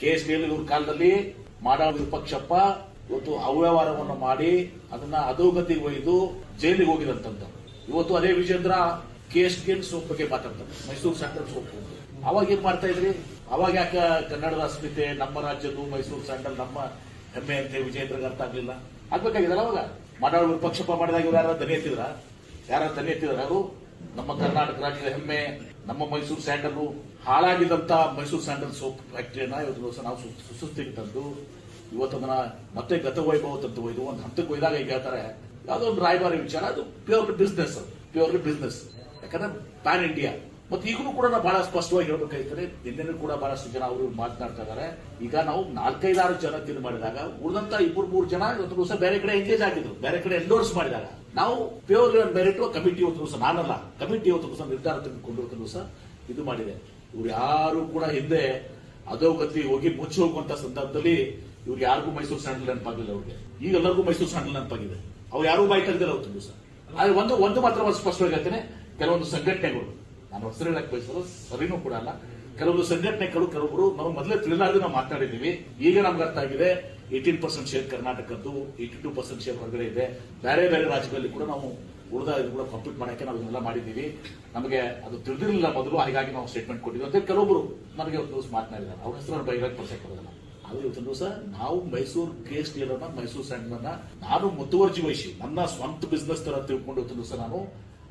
K S ಇವ್ರ ಕಾಲದಲ್ಲಿ ಮಾಡಾಳ ವಿರೂಪಾಕ್ಷಪ್ಪ ಇವತ್ತು ಅವ್ಯವಹಾರವನ್ನು ಮಾಡಿ ಅದನ್ನ ಅಧೋಗತಿಗೆ ಒಯ್ದು ಜೈಲಿಗೆ ಹೋಗಿದಂತಂತ ಇವತ್ತು ಅದೇ ವಿಜೇಂದ್ರ ಕೆ ಎಸ್ ಸೋಪ್ ಬಗ್ಗೆ ಮಾತಾಡ್ತಾರೆ ಮೈಸೂರು ಸ್ಯಾಂಡಲ್ ಸೋಪ್ ಅವಾಗ ಏನ್ ಮಾಡ್ತಾ ಇದ್ರಿ? ಅವಾಗ ಯಾಕೆ ಕನ್ನಡದ ಅಸ್ಮಿತೆ, ನಮ್ಮ ರಾಜ್ಯದ್ದು ಮೈಸೂರು ಸ್ಯಾಂಡಲ್ ನಮ್ಮ ಹೆಮ್ಮೆ ಅಂತ ವಿಜೇಂದ್ರಗೆ ಅರ್ಥ ಆಗ್ಲಿಲ್ಲ? ಆಗ್ಬೇಕಾಗಿದ್ರ ಅವಾಗ? ಮಾಡಾಳ ವಿಪಕ್ಷಪ್ಪ ಮಾಡಿದಾಗ ಇವ್ರು ಯಾರು ದನಿ ಎತ್ತಿದ್ರ? ಯಾರ ದನಿ ಎತ್ತಿದ್ರ ನಮ್ಮ ಕರ್ನಾಟಕ ರಾಜ್ಯದ ಹೆಮ್ಮೆ, ನಮ್ಮ ಮೈಸೂರು ಸ್ಯಾಂಡಲ್ ಹಾಳಾಗಿದ್ದಂತ ಮೈಸೂರು ಸ್ಯಾಂಡಲ್ ಸೋಪ್ ಫ್ಯಾಕ್ಟರಿಯನ್ನ ಇವತ್ತು ದಿವಸ ನಾವು ಸು- ಸುಸ್ಥಿತಿಗೆ ತಂದು, ಇವತ್ತು ಅದನ್ನ ಮತ್ತೆ ಗತ ವೈಭವ ತಂದು ಒಂದು ಹಂತಕ್ಕೆ ಒಯ್ದಾಗ ಈಗ ಹೇಳ್ತಾರೆ, ಯಾವುದೋ ಒಂದು ರಾಯಭಾರಿ ವಿಚಾರ, ಅದು ಪ್ಯೂರ್ಲಿ ಬಿಸ್ನೆಸ್ ಪ್ಯೂರ್ಲಿ ಬಿಸ್ನೆಸ್ ಯಾಕಂದ್ರೆ ಪ್ಯಾನ್ ಇಂಡಿಯಾ ಮತ್ತೆ ಈಗಲೂ ಕೂಡ ನಾವು ಬಹಳ ಸ್ಪಷ್ಟವಾಗಿ ಹೇಳ್ಬೇಕಾಯ್ತಾರೆ ನಿನ್ನೆ ಕೂಡ ಬಹಳಷ್ಟು ಜನ ಅವರು ಮಾತನಾಡ್ತಾ ಇದ್ದಾರೆ ಈಗ ನಾವು ನಾಲ್ಕೈದಾರು ಜನ ತಿಂದು ಮಾಡಿದಾಗ, ಉಳಿದಂತ ಇಬ್ಬರು ಮೂರು ಜನ ಇವತ್ತು ದಿವಸ ಬೇರೆ ಕಡೆ ಎಂಗೇಜ್ ಆಗಿದ್ರು, ಬೇರೆ ಕಡೆ ಎಂಡೋರ್ಸ್ ಮಾಡಿದಾಗ. ನಾವು ಪ್ಯೂರ್ ಮೆರಿಟ್ ಕಮಿಟಿ ಇವತ್ತು ದಿವಸ ನಾನಲ್ಲ ಕಮಿಟಿ ಇವತ್ತು ದಿವಸ ನಿರ್ಧಾರ ತೆಗೆದುಕೊಂಡು ಇವತ್ತು ದಿವಸ ಇದು ಮಾಡಿದೆ. ಇವ್ರು ಯಾರು ಕೂಡ ಹಿಂದೆ ಅಧೋಗತಿ ಹೋಗಿ ಮುಚ್ಚಿ ಹೋಗುವಂತ ಸಂದರ್ಭದಲ್ಲಿ ಇವ್ರು ಯಾರಿಗೂ ಮೈಸೂರು ಸ್ಯಾಂಡಲ್ ನೆನಪಾಗಿಲ್ಲ ಅವ್ರಿಗೆ. ಈಗ ಎಲ್ಲರಿಗೂ ಮೈಸೂರು ಸ್ಯಾಂಡಲ್ ನೆನಪಾಗಿದೆ. ಅವ್ರು ಯಾರು ಬಾಯಿ ತೆಗೆದಿಲ್ಲ ಅವತ್ತು ದಿವಸ. ಆದ್ರೆ ಒಂದು ಒಂದು ಮಾತ್ರ ಸ್ಪಷ್ಟವಾಗಿ ಹೇಳ್ತೇನೆ, ಕೆಲವೊಂದು ಸಂಘಟನೆಗಳು, ನಾನು ಹೆಸರು ಹೇಳಕ್ ಬಯಸೋದು ಸರಿನೂ ಕೂಡ ಅಲ್ಲ. ಕೆಲವೊಂದು ಸಂಘಟನೆಗಳು, ಕೆಲವೊಬ್ರು, ನಾವು ಮೊದಲೇ ತಿಳಿಲಾರ್ದು ನಾವು ಮಾತನಾಡಿದೀವಿ ಈಗ ನಮ್ಗೆ ಅರ್ಥ ಆಗಿದೆ ಏಟೀನ್ ಪರ್ಸೆಂಟ್ ಶೇರ್ ಕರ್ನಾಟಕದ್ದು ಏಟಿ ಟೂ ಪರ್ಸೆಂಟ್ ಶೇರ್ ಹೊರಗಡೆ ಇದೆ. ಬೇರೆ ಬೇರೆ ರಾಜ್ಯಗಳಲ್ಲಿ ಕೂಡ ನಾವು ಉಳಿದ ಇದು ಕೂಡ ಕಂಪ್ಲೀಟ್ ಮಾಡಕ್ಕೆ ನಾವು ಇದನ್ನೆಲ್ಲ ಮಾಡಿದ್ದೀವಿ. ನಮಗೆ ಅದು ತಿಳಿದಿರಲಿಲ್ಲ ಮೊದಲು, ಹಾಗಾಗಿ ನಾವು ಸ್ಟೇಟ್ಮೆಂಟ್ ಕೊಟ್ಟಿದ್ವಿ ಅಂತ ಕೆಲವೊಬ್ಬರು ನನಗೆ ಒಂದು ದಿವಸ ಮಾತನಾಡಿದ್ದಾರೆ ಅವ್ರ ಹೆಸರು ಬೈರಾಗ್ ಪರ್ಸೆಂಟ್ ಬರೋದಿಲ್ಲ ಆದ್ರೆ ಇವತ್ತಿನ ದಿವಸ ನಾವು ಮೈಸೂರು ಕೇಸ್ ಅನ್ನ ಮೈಸೂರು ಸ್ಯಾಂಡ್ ನಾನು ಮುತುವರ್ಜಿ ವಹಿಸಿ, ನನ್ನ ಸ್ವಂತ ಬಿಸ್ನೆಸ್ ತರ ತಿಳ್ಕೊಂಡು ಇವತ್ತಿನ ದಿವಸ ನಾನು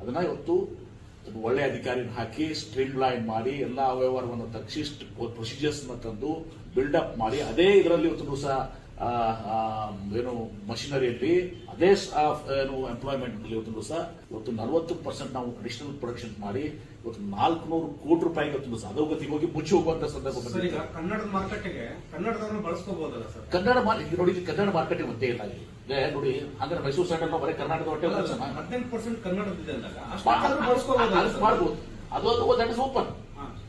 ಅದನ್ನ ಇವತ್ತು ಒಳ್ಳೆ ಅಧಿಕಾರಿನ ಹಾಕಿ ಸ್ಟ್ರೀಮ್ ಲೈನ್ ಮಾಡಿ, ಎಲ್ಲ ಅವ್ಯವಹಾರವನ್ನು ತಗ್ಸಿ ಪ್ರೊಸೀಜರ್ಸ್ ತಂದು ಬಿಲ್ಡಪ್ ಮಾಡಿ, ಅದೇ ಇದರಲ್ಲಿ ಇವತ್ತು ದಿವಸ ಏನು ಮಷಿನರಿಯಲ್ಲಿ ಅದೇ ಏನು ಎಂಪ್ಲಾಯ್ಮೆಂಟ್ ಇವತ್ತು ದಿವಸ ಇವತ್ತು ನಲವತ್ತು ಪರ್ಸೆಂಟ್ ನಾವು ಅಡಿಷನಲ್ ಪ್ರೊಡಕ್ಷನ್ ಮಾಡಿ ಇವತ್ತು ನಾಲ್ಕುನೂರು ಕೋಟಿ ರೂಪಾಯಿ ಇವತ್ತು ದಿವಸ ಅಧೋಗತಿಗೆ ಹೋಗಿ ಮುಚ್ಚಿ ಹೋಗುವಂತ ಸಂದರ್ಭ ಕನ್ನಡದ ಮಾರ್ಕೆಟ್ಗೆ ಕನ್ನಡದವ್ರನ್ನ ಬಳಸ್ಕೋಬಹುದಲ್ಲ ಸರ್? ಕನ್ನಡ ಮಾರ್ಕೆಟ್ ನೋಡಿ ಕನ್ನಡ ಮಾರ್ಕೆಟ್ ಒಂದೇ ಇಲ್ಲ ನೋಡಿ ಅಂದ್ರೆ ಮೈಸೂರು ಸೈಡ್ ಬರೀ ಕರ್ನಾಟಕದ ಹೊಟ್ಟೆ ಹದಿನೆಂಟು ಪರ್ಸೆಂಟ್ ಕನ್ನಡದಿದೆ ಅಂದಾಗ? ಮಾಡ್ಬೋದು. ಅದು ಅದು that is open.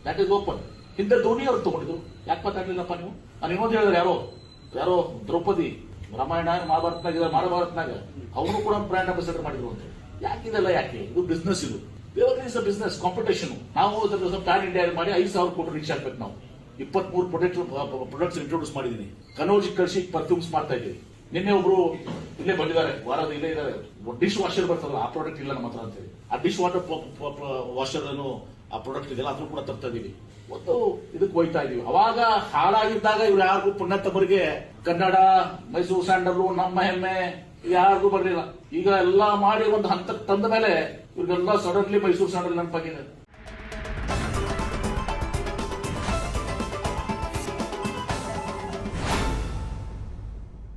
That is open ಹಿಂದೆ ಧೋನಿ ಅವ್ರು ತಗೊಂಡಿದ್ರು. ಯಾಕೆ ಮಾತಾಡ್ಲಿಲ್ಲಪ್ಪ ನೀವು? ನಾನು ಇನ್ನೊಂದು ಹೇಳಿದ್ರೆ ಯಾರೋ? ಯಾರೋ ದ್ರೌಪದಿ ರಾಮಾಯಣ ಮಹಾಭಾರತನಾಗ ಮಹಾಭಾರತನಾಗ ಅವರು ಕೂಡ ಬ್ರ್ಯಾಂಡ್ ಅಂಬಾಸಿಡರ್ ಮಾಡಿದ್ರು ಅಂತ ಯಾಕಿದೆಲ್ಲ ಯಾಕೆ ಇದು ಬಿಸ್ನೆಸ್ ಇದು. ಇಸ್ ಅ ಬಿಸ್ನೆಸ್ ಕಾಂಪಿಟೇಷನ್ ನಾವು ಪ್ಲಾನ್ ಇಂಡಿಯಾ ಮಾಡಿ ಐದು ಸಾವಿರ ಕೋಟಿ ರೀಚ್ ಆಗ್ಬೇಕು ನಾವು. ಇಪ್ಪತ್ತ್ ಮೂರು ಪ್ರೊಡಕ್ಟ್ ಪ್ರೊಡಕ್ಟ್ಸ್ ಇಂಟ್ರೊಡ್ಯೂಸ್ ಮಾಡಿದೀನಿ. ಕನೋಜಿ ಕಳಿಸಿ ಪರ್ಫ್ಯೂಮ್ಸ್ ಮಾಡ್ತಾ ಇದ್ದೀವಿ ನಿನ್ನೆ ಒಬ್ರು ಇಲ್ಲೇ ಬಂದಿದ್ದಾರೆ, ವಾರದ ಇಲ್ಲೇ ಇದ್ದಾರೆ. ಡಿಶ್ ವಾಷರ್ ಬರ್ತದಲ್ಲ, ಆ ಪ್ರಾಡಕ್ಟ್ ಇಲ್ಲ ನಮ್ಮ ಹತ್ರ ಅಂತೇಳಿ ಆ ಡಿಶ್ ವಾಟರ್ ವಾಷರ್ ಅನ್ನು ಆ ಪ್ರಾಡಕ್ಟ್ ಇದೆಲ್ಲ ಅದನ್ನು ಕೂಡ ತರ್ತಾ ಇದೀವಿ. ಒಂದು ಇದಕ್ಕೆ ಹೋಯ್ತಾ ಇದೀವಿ. ಅವಾಗ ಹಾಳಾಗಿದ್ದಾಗ ಇವ್ರು ಯಾರಿಗೂ ಪುಣ್ಯತಮರಿಗೆ ಕನ್ನಡ, ಮೈಸೂರು ಸ್ಯಾಂಡಲ್ ನಮ್ಮ ಹೆಮ್ಮೆ ಯಾರಿಗೂ ಬರಲಿಲ್ಲ. ಈಗ ಎಲ್ಲಾ ಮಾಡಿ ಒಂದು ಹಂತಕ್ಕೆ ತಂದ ಮೇಲೆ ಇವ್ರಿಗೆಲ್ಲ ಸಡನ್ಲಿ ಮೈಸೂರು ಸ್ಯಾಂಡಲ್ ನೆನಪಾಗಿದೆ.